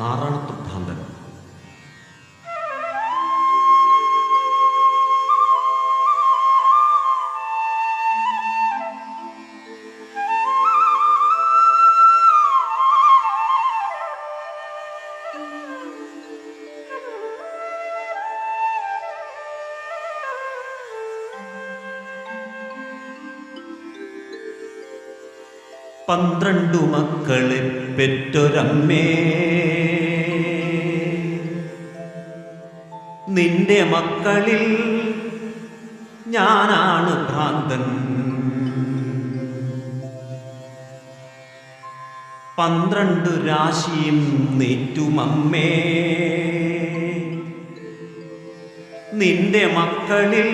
നാറാണത്ത് ഭ്രാന്തൻ പന്ത്രണ്ടു മക്കളെ പെറ്റൊരമ്മേ. നിന്റെ മക്കളിൽ ഞാനാണ് ഭ്രാന്തൻ. പന്ത്രണ്ട് രാശിയും നീറ്റുമമ്മേ. നിന്റെ മക്കളിൽ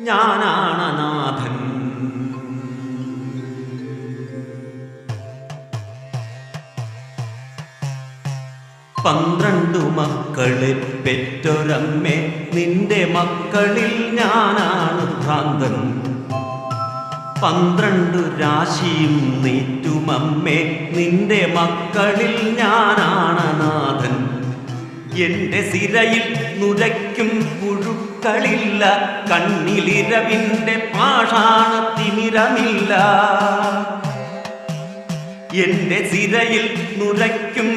ഞാനാണ് പന്ത്രണ്ടു മക്കളെ പെറ്റൊരമ്മേ നിന്റെ മക്കളിൽ ഞാനാണ് ഭ്രാന്തൻ. പന്ത്രണ്ടു രാശിയും നീറ്റുമമ്മേ നിന്റെ മക്കളിൽ ഞാനാണ് നാഥൻ. എന്റെ സിരയിൽ നുരയ്ക്കും പുഴുക്കളില്ല കണ്ണിലിരവിന്റെ പാഷാണ തിമിരമില്ല. എന്റെ സിരയിൽ നുരയ്ക്കും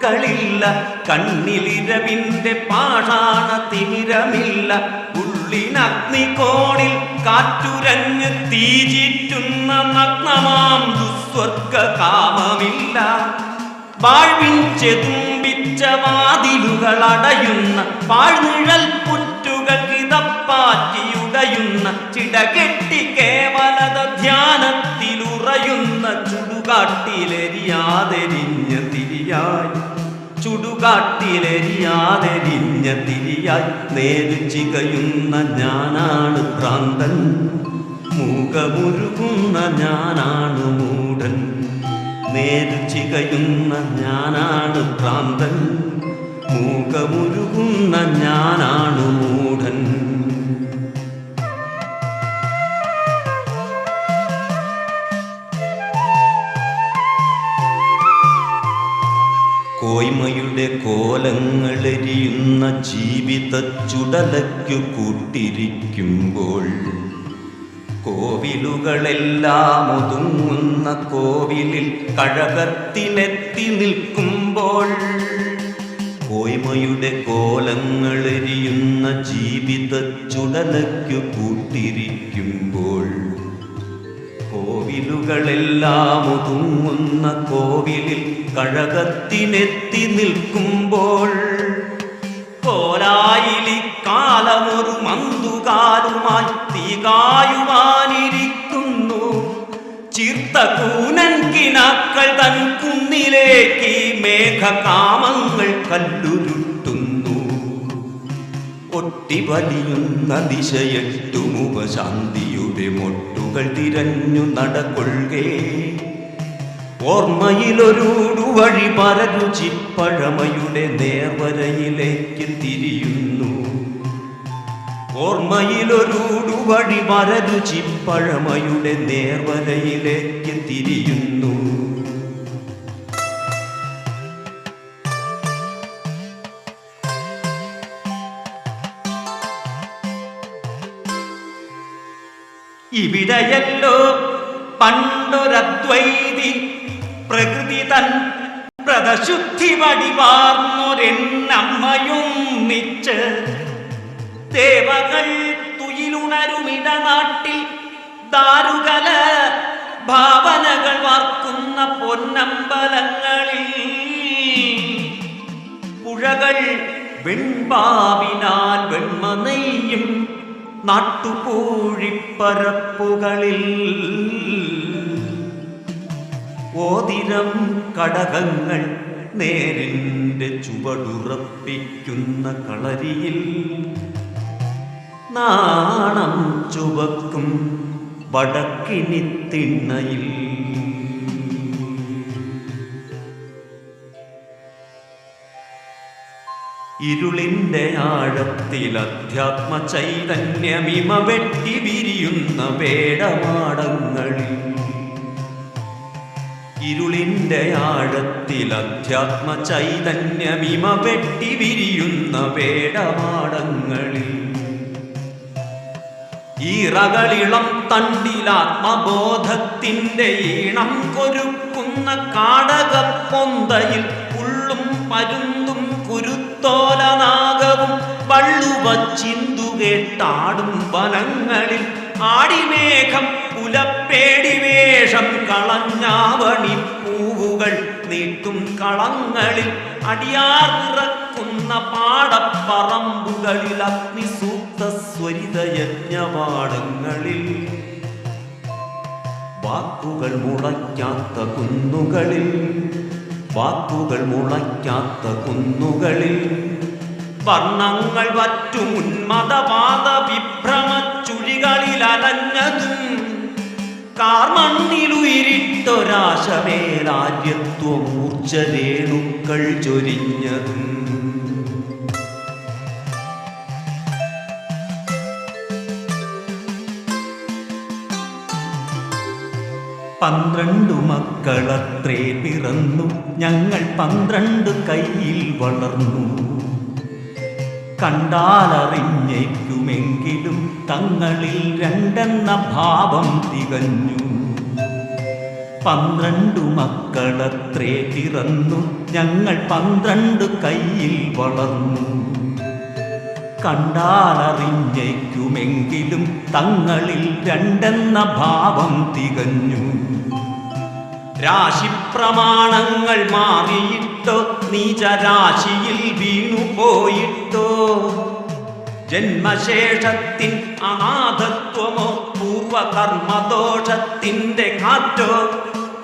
പുഴുക്കളില്ല കണ്ണിലിരവിന്റെ പാഷാണ തിമിരമില്ല. ഉള്ളിനഗ്നികോണിൽ കാറ്റുരഞ്ഞ് തീചിറ്റുന്ന നഗ്നമാം ദുസ്വർഗ കാമമില്ല വാഴ്വിൻ ചെതുമ്പിച്ച വാതിലുകൾ അടയുന്ന പാഴ്നിഴൽ പുറ്റുകൾ കിതപ്പാറ്റിയുടയുന്ന ചിടകെട്ടി കേവലത ധ്യാനത്തിലുറയുന്ന ചുടുകാട്ടിലെരിയാതെരിഞ്ഞ തിരിയായി. ചുടുകാട്ടിലെരിയാതെരിഞ്ഞ തിരിയായി നേരു ചികയുന്ന ഞാനാണ് ഭ്രാന്തൻ മൂകമുരുകുന്ന ഞാനാണ് മൂടൻ നേരു ചികയുന്ന ഞാനാണ് ഭ്രാന്തൻ മൂകമുരുകുന്ന ഞാനാണ് മൂഢൻ. കോയ്മയുടെ കോലങ്ങളെരിയുന്ന ജീവിത ചുടലയ്ക്കു കൂട്ടിരിക്കുമ്പോൾ കോവിലുകളെല്ലാം ഒതുങ്ങുന്ന കോവിലിൽ കഴകത്തിനെത്തി നിൽക്കുമ്പോൾ കോയ്മയുടെ കോലങ്ങളെരിയുന്ന ജീവിത ചുടലയ്ക്കു കൂട്ടിരിക്കുമ്പോൾ കോവിലുകളെല്ലാം ഒതുങ്ങുന്ന കോവിലിൽ കഴകത്തിനെത്തി നിൽക്കുമ്പോൾ കോലായിലി കാലമൊരു മന്തുകാലുമായി തീകായുവാനിരിക്കുന്നു. ചീർത്ത കൂനൻ കിനാക്കൾ തൻ കുന്നിലേക്ക് മേഘകാമങ്ങൾ കല്ലുരുട്ടുന്നു. ഒട്ടിവലിയുന്ന ദിശയെട്ടുമുപശാന്തിയുടെ മൊട്ടുകൾ തിരഞ്ഞു നടക്കൊള്ളേ ഓർമ്മയിലൊരൂടു വഴി പരരുചിപ്പഴമയുടെ നേർവരയിലേക്ക് തിരിയുന്നു. ഓർമ്മയിലൊരൂടു വഴി പരരുചിപ്പഴമയുടെ നേർവരയിലേക്ക് തിരിയുന്നു. ഇവിടെയല്ലോ പണ്ടൊരദ്വൈതി പ്രകൃതി തൻ പ്രതശുദ്ധി വടിവാർന്നൊരെന്നമ്മയും നിച്ച് ദേവകൾ തുയിലുണരുമിട നാട്ടിൽ ദാരുകല ഭാവനകൾ വാർക്കുന്ന പൊന്നമ്പലങ്ങളിൽ പുഴകൾ വെൺപാവിനാൽ വെൺമ നെയ്യും നാട്ടുപൂഴിപ്പരപ്പുകളിൽ ഓതിരം കടകങ്ങൾ നേരിന്റെ ചുവടുറപ്പിക്കുന്ന കളരിയിൽ നാണം ചുവക്കും വടക്കിനി തിണ്ണയിൽ. ഇരുളിന്റെ ആഴത്തിൽ അധ്യാത്മ ചൈതന്യമിമ വെട്ടി വിരിയുന്ന വേടമാടങ്ങളിൽ. ഇരുളിന്റെ ആഴത്തിൽ അധ്യാത്മ ചൈതന്യമിമ വെട്ടി വിരിയുന്ന വേടമാടങ്ങളിൽ. ഈറകളിളം തണ്ടിലാത്മബോധത്തിന്റെ ഈണം കൊരുക്കുന്ന കാടകപ്പൊന്തയിൽ ഉള്ളും പരുന്തും കുരുത്തോലനാഗവും വള്ളുവച്ചിന്തു കേട്ടാടും വനങ്ങളിൽ. ആടിമേഘം പുലപ്പേടി വേഷം കളഞ്ഞാവണി പൂവുകൾ നീട്ടും കളങ്ങളിൽ. അടിയാറിറക്കുന്ന പാടപ്പറമ്പുകളിൽ അഗ്നിസൂക്ത സ്വരിതയജ്ഞപാടങ്ങളിൽ വാക്കുകൾ മുളയ്ക്കാത്ത കുന്നുകളിൽ വാക്കുകൾ മുളയ്ക്കാത്ത കുന്നുകളിൽ വർണങ്ങൾ വറ്റും ഉന്മതവാദ വിഭ്രമ ചുഴികളിൽ അലഞ്ഞതും കാർമണ്ണിലുയിരിട്ടൊരാശമേലാര്യത്വമൂർച്ച രേണുക്കൾ ചൊരിഞ്ഞതും. പന്ത്രണ്ടു മക്കളത്രേ പിറന്നു. ഞങ്ങൾ പന്ത്രണ്ട് കയ്യിൽ വളർന്നു. കണ്ടാലറിഞ്ഞേക്കുമെങ്കിലും തങ്ങളിൽ രണ്ടെന്ന ഭാവം തികഞ്ഞു. പന്ത്രണ്ടു മക്കളത്രേ പിറന്നു. ഞങ്ങൾ പന്ത്രണ്ട് കയ്യിൽ വളർന്നു. കണ്ടാലറിഞ്ഞേക്കുമെങ്കിലും തങ്ങളിൽ രണ്ടെന്ന ഭാവം തികഞ്ഞു. രാശിപ്രമാണങ്ങൾ മാറിയിട്ടോ നീചരാശിയിൽ വീണുപോയിട്ടോ? ജന്മശേഷത്തിൻ അനാഥത്വമോ പൂർവകർമ്മദോഷത്തിന്റെ കാറ്റോ?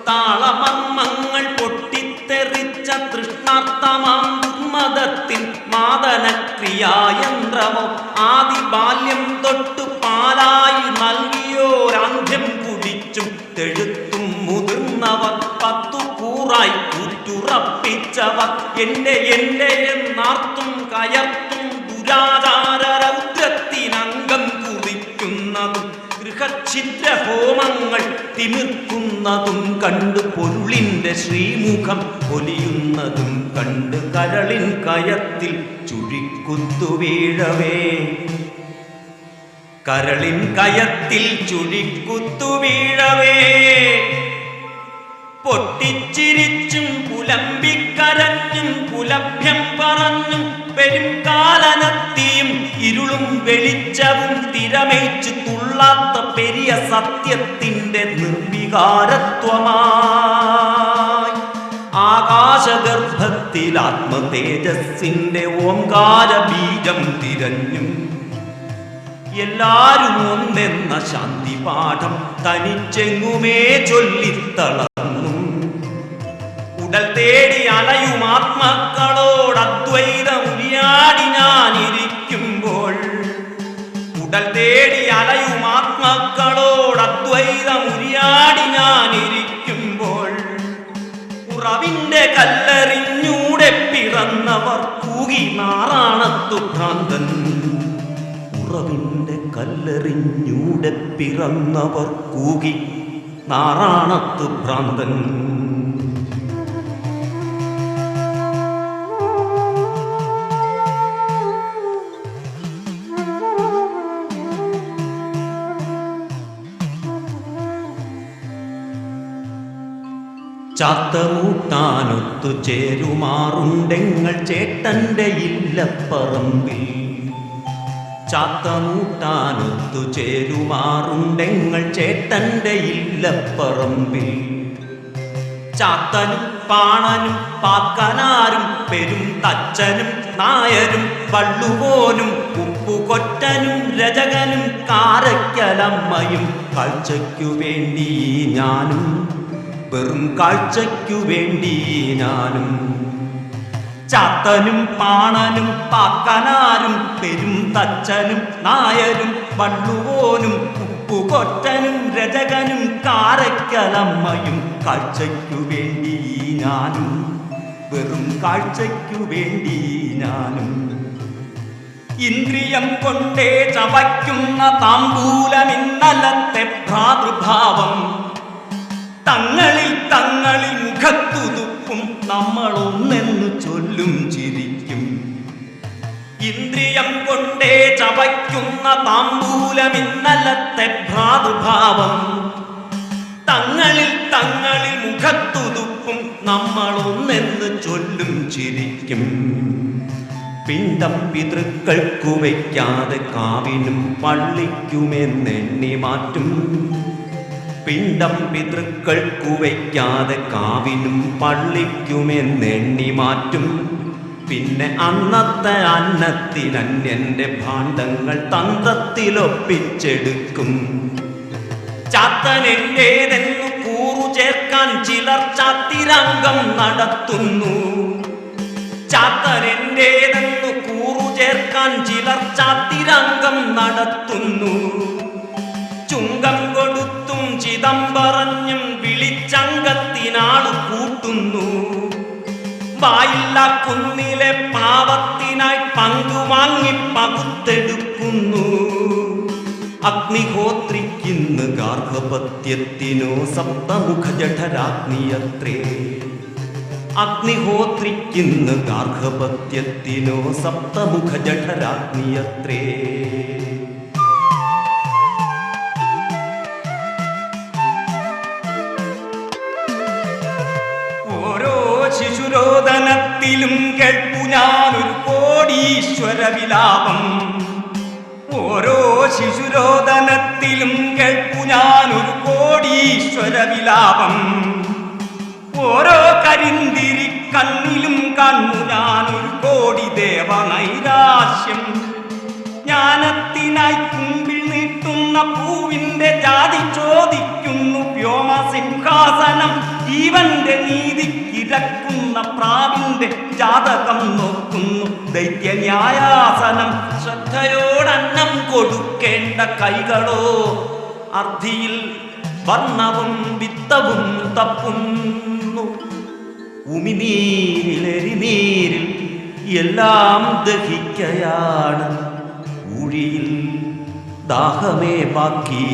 താളമർമ്മങ്ങൾ പൊട്ടിത്തെറിച്ച തൃഷ്ണാർത്ഥമാം ദുർമതത്തിൻ മാതനക്രിയായന്ത്രമോ ആദി ബാല്യം തൊട്ടു പാലായി നൽകിയോരാന്ധ്യം കുടിച്ചും തെഴുത്തും മുതിർന്നവർ പത്തു കൂറായി കൂറ്റുറപ്പിച്ചവർ എന്റെ എന്റെ എന്നാർത്തും കയർത്തും ദുരാചാര രൗദ്രത്തിനംഗം ഗൃഹഛിദ്ര ഹോമങ്ങൾ തിമിർക്കുന്നതും കണ്ട് പൊരുളിന്റെ ശ്രീമുഖം പൊലിയുന്നതും കണ്ട് കരളിൻ കയത്തിൽ ചുഴിക്കുത്തു വീഴവേ. കരളിൻ കയത്തിൽ ചുഴിക്കുത്തു വീഴവേ. പൊട്ടിച്ചിരിച്ചും പുലമ്പിക്കരഞ്ഞും പുലഭ്യം പറഞ്ഞും പെരും കാലനത്തിയും ഇരുളും വെളിച്ചവും തിരമേച്ചു തുള്ളാത്ത പെരിയ സത്യത്തിന്റെ നിർവികാരത്വമായി. ആകാശഗർഭത്തിൽ ആത്മതേജസ്സിന്റെ ഓംകാര ബീജം തിരഞ്ഞു. എല്ലാരും ഒന്നെന്ന ശാന്തി പാഠം തനിച്ചെങ്ങുമേ ചൊല്ലിത്തളർന്നു. ഉടൽ തേടി അലയും ആത്മാക്കളോട് അദ്വൈതം ഉരിയാടി ഞാനിരിക്കുമ്പോൾ ഉടൽ തേടി ഉരിയാടി ഞാനിരിക്കുമ്പോൾ ഉറവിന്റെ കല്ലെറിഞ്ഞൂടെ പിറന്നവർ കൂകി നാറാണത്തു ഭ്രാന്തൻ. ഉറവിന്റെ കല്ലെറിഞ്ഞൂടെ പിറന്നവർ കൂകി നാറാണത്തു ഭ്രാന്തൻ. ചാത്തമൂട്ടാനൊത്തു ചേരുമാറുണ്ടെങ്ങൾ ചേട്ടന്റെ ഇല്ലപ്പറമ്പിൽ. ചാത്തമൂട്ടാനൊത്തു ചേരുമാറുണ്ടെങ്ങൾ ചേട്ടന്റെ ഇല്ലപ്പറമ്പിൽ. ചാത്തനും പാണനും പാക്കനാരും പെരും തച്ചനും നായരും വള്ളുപോലും ഉപ്പുകൊറ്റനും രചകനും കാരയ്ക്കലമ്മയും കാഴ്ചയ്ക്കു വേണ്ടി ഞാനും വെറും കാഴ്ചയ്ക്കു വേണ്ടി ഞാനും. ചാത്തനും പാണനും പാക്കനാരും പെരും തച്ചനും നായരും വള്ളുപോനും ഉപ്പുകൊറ്റനും രജകനും കാരക്കലമ്മയും കാഴ്ചയ്ക്കു വേണ്ടി ഞാനും. വെറും കാഴ്ചയ്ക്കു വേണ്ടി ഞാനും. ഇന്ദ്രിയം കൊണ്ടേ ചവയ്ക്കുന്ന താമ്പൂലമിന്നലത്തെ ഭ്രാതൃഭാവം തങ്ങളിൽ തങ്ങളിൽ മുഖത്തുതുപ്പും നമ്മളൊന്നെന്നു ചൊല്ലും ചിരിക്കും. ഇന്ദ്രിയം കൊണ്ടേ ചവയ്ക്കുന്ന താമ്പൂലമിന്നലത്തെ ഭ്രാതുഭാവം. തങ്ങളിൽ തങ്ങളിൽ മുഖത്തുതുപ്പും നമ്മളൊന്നെന്ന് ചൊല്ലും ചിരിക്കും. പിണ്ടം പിതൃക്കൾക്കു വയ്ക്കാതെ കാവിനും പള്ളിക്കുമെന്നെണ്ണി മാറ്റും. പിണ്ടം പിതൃക്കൾ വയ്ക്കാതെ കാവിനും പള്ളിക്കുമെന്നെണ്ണി മാറ്റും. പിന്നെ അന്നത്തെ അന്നത്തിനന്യന്റെ ഭാണ്ഡങ്ങൾ തന്ത്രത്തിലൊപ്പിച്ചെടുക്കും. ചാത്തനെന്റേതെന്നു കൂറു ചേർക്കാൻ ചിലർ ചാത്തിരംഗം നടത്തുന്നു. ചാത്തനെന്റേതെന്നു കൂറു ചേർക്കാൻ ചിലർ ചാത്തിരംഗം നടത്തുന്നു. ചുങ്കം കൊടുത്തും പറഞ്ഞും വിളിച്ചങ്കത്തിനാൾ കൂട്ടുന്നു. വായില്ല കുന്നിലെ പാവത്തിനായി പങ്കുവാങ്ങി പകുത്തെടുക്കുന്നു. അഗ്നിഹോത്രിക്കിന്ന് ഗാർഹപത്യത്തിനോ സപ്തമുഖ ജഠരാഗ്നിയത്രേ അഗ്നിഹോത്രിക്കിന്ന് ഗാർഹപത്യത്തിനോ സപ്തമുഖ ജഠരാഗ്നിയത്രേ ശിശുരോദനത്തിലും കേൾപ്പു ഞാനൊരു കോടീശ്വര വിലാപം ഓരോ ശിശുരോദനത്തിലും കേൾപ്പു ഞാനൊരു കോടീശ്വര വിലാപം ഓരോ കരിന്തിരി കണ്ണിലും കണ്ണു ഞാനൊരു കോടി ദേവനൈരാശ്യം ജ്ഞാനത്തിനായി കുമ്പിൽ നീട്ടുന്ന പൂവിന്റെ ജാതി ചോദിക്കുന്നു വ്യോമസിംഹാസനം. ജീവന്റെ നീതി കിടക്കുന്ന പ്രാവിന്റെ ജാതകം നോക്കുന്നു. ദൈത്യന്യായാസനം. ശ്രദ്ധയോടന്നം കൊടുക്കേണ്ട കൈകളോ അർദ്ധിയിൽ വർണവും വിത്തവും തപ്പുന്നു. ഉമിനീരിലെരിനീരിൽ എല്ലാം ദഹിക്കയാണ്. ഊഴിയിൽ ദാഹമേ ബാക്കി.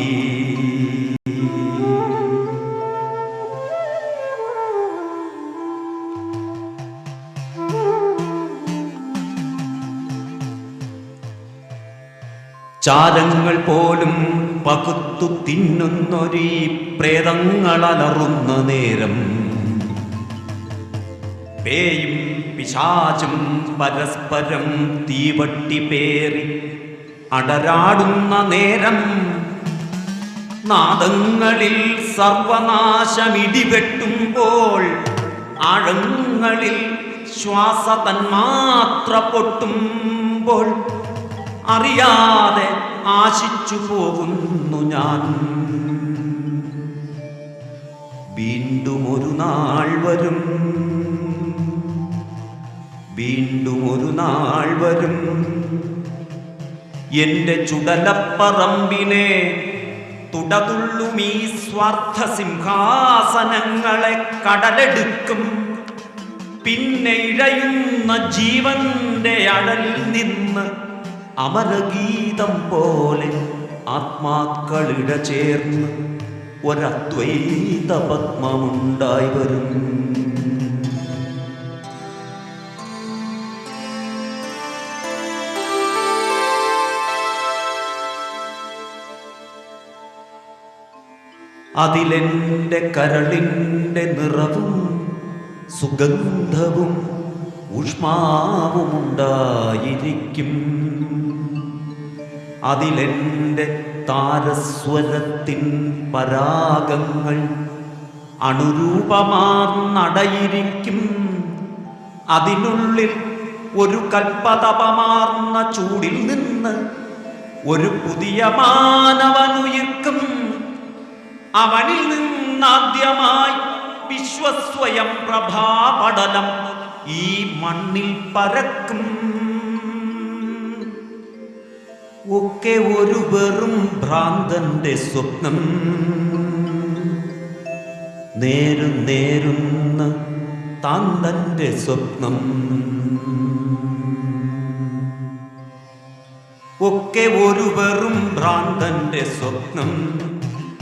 ചാരങ്ങൾ പോലും പകുത്തു തിന്നുന്നൊരീ പ്രേതങ്ങളലറുന്ന നേരം. പേയും പിശാചും പരസ്പരം തീവട്ടി പേറി അടരാടുന്ന നേരം നാദങ്ങളിൽ സർവനാശമിടിവെട്ടുമ്പോൾ ആഴങ്ങളിൽ ശ്വാസ തന്മാത്ര പൊട്ടുമ്പോൾ അറിയാതെ ആശിച്ചു പോകുന്നു ഞാൻ. വീണ്ടും ഒരു നാൾ വരും. വീണ്ടും ഒരു നാൾ വരും. എന്റെ ചുടലപ്പറമ്പിനെ തുടതുള്ളും ഈ സ്വാർത്ഥ സിംഹാസനങ്ങളെ കടലെടുക്കും. പിന്നെ ഇഴയുന്ന ജീവന്റെ അടലിൽ നിന്ന് അമരഗീതം പോലെ ആത്മാക്കളിട ചേർന്ന് ഒരദ്വൈത പത്മമുണ്ടായി വരും അതിലെന്റെ കരളിന്റെ നിറവും സുഗന്ധവും ഊഷ്മാവുമുണ്ടായിരിക്കും. അതിലെന്റെ താരസ്വരത്തിൻ പരാഗങ്ങൾ അണുരൂപമാർന്നടയിരിക്കും. അതിനുള്ളിൽ ഒരു കൽപ്പതപമാർന്ന ചൂടിൽ നിന്ന് ഒരു പുതിയ മാനവനുയിർക്കും അവനിൽ നിന്നാദ്യമായി വിശ്വസ്വയം പ്രഭാപടലം ഈ മണ്ണിൽ പരക്കും. ഒക്കെ ഒരു വെറും ഭ്രാന്തന്റെ സ്വപ്നം. നേരും നേരുന്ന താന്തന്റെ സ്വപ്നം. ഒക്കെ ഒരു വെറും ഭ്രാന്തന്റെ സ്വപ്നം.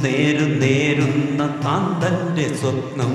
നേരു നേരുന്ന താന്തന്റെ സ്വപ്നം.